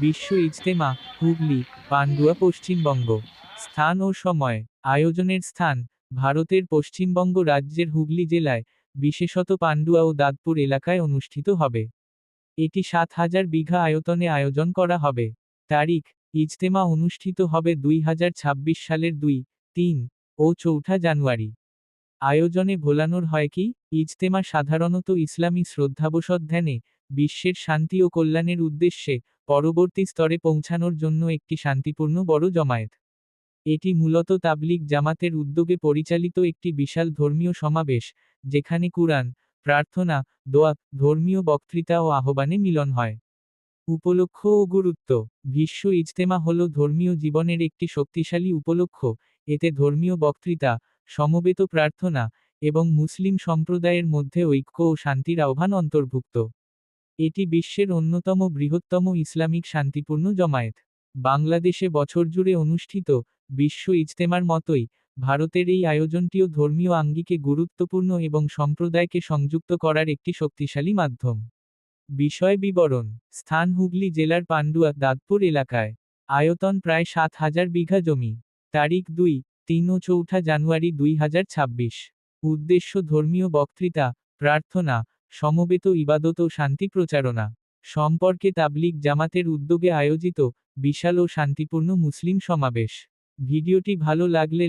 বিশ্ব ইজতেমা, হুগলি, পান্ডুয়া পশ্চিমবঙ্গ। স্থান ও সময়, আয়োজনের স্থান, ভারতের পশ্চিমবঙ্গ রাজ্যের হুগলি জেলায়, বিশেষত পান্ডুয়া ও দাঁতপুর এলাকায় অনুষ্ঠিত হবে। এটি সাত হাজার বিঘা আয়তনে আয়োজন করা হবে। তারিখ, ইজতেমা অনুষ্ঠিত হবে দুই হাজার ছাব্বিশ সালের দুই, তিন ও চৌঠা জানুয়ারি। আয়োজনে ভোলানোর হয় কি? ইজতেমা সাধারণত ইসলামী শ্রদ্ধাবসত ধ্যানে বিশ্বের শান্তি ও কল্যাণের উদ্দেশ্যে পরবর্তী স্তরে পৌঁছানোর জন্য একটি শান্তিপূর্ণ বড় জমায়েত। এটি মূলত তাবলিগ জামাতের উদ্যোগে পরিচালিত একটি বিশাল ধর্মীয় সমাবেশ, যেখানে কুরআন, প্রার্থনা, দোয়া, ধর্মীয় বক্তৃতা ও আহ্বানে মিলন হয়। উপলক্ষ ও গুরুত্ব, বিশ্ব ইজতেমা হল ধর্মীয় জীবনের একটি শক্তিশালী উপলক্ষ, এতে ধর্মীয় বক্তৃতা, সমবেত প্রার্থনা এবং মুসলিম সম্প্রদায়ের মধ্যে ঐক্য ও শান্তির আহ্বান অন্তর্ভুক্ত। এটি বিশ্বের অন্যতম বৃহত্তম ইসলামিক শান্তিপূর্ণ জমায়েত। বাংলাদেশে বছর জুড়ে অনুষ্ঠিত বিশ্ব ইজতেমার মতোই ভারতের এই আয়োজনটিও ধর্মীয় আঙ্গিকে গুরুত্বপূর্ণ এবং সম্প্রদায়কে সংযুক্ত করার একটি শক্তিশালী মাধ্যম। বিষয় বিবরণ স্থান হুগলি জেলার পান্ডুয়া, দাঁতপুর এলাকায়। আয়তন প্রায় সাত হাজার বিঘা জমি। তারিখ দুই, তিন ও চৌঠা জানুয়ারি দুই হাজার ছাব্বিশ। উদ্দেশ্য ধর্মীয় বক্তৃতা, প্রার্থনা সমবেত ইবাদত ও শান্তি প্রচারণা। সম্পর্কে তাবলিক জামাতের উদ্যোগে আয়োজিত বিশাল ও শান্তিপূর্ণ মুসলিম সমাবেশ। ভিডিওটি ভালো লাগলে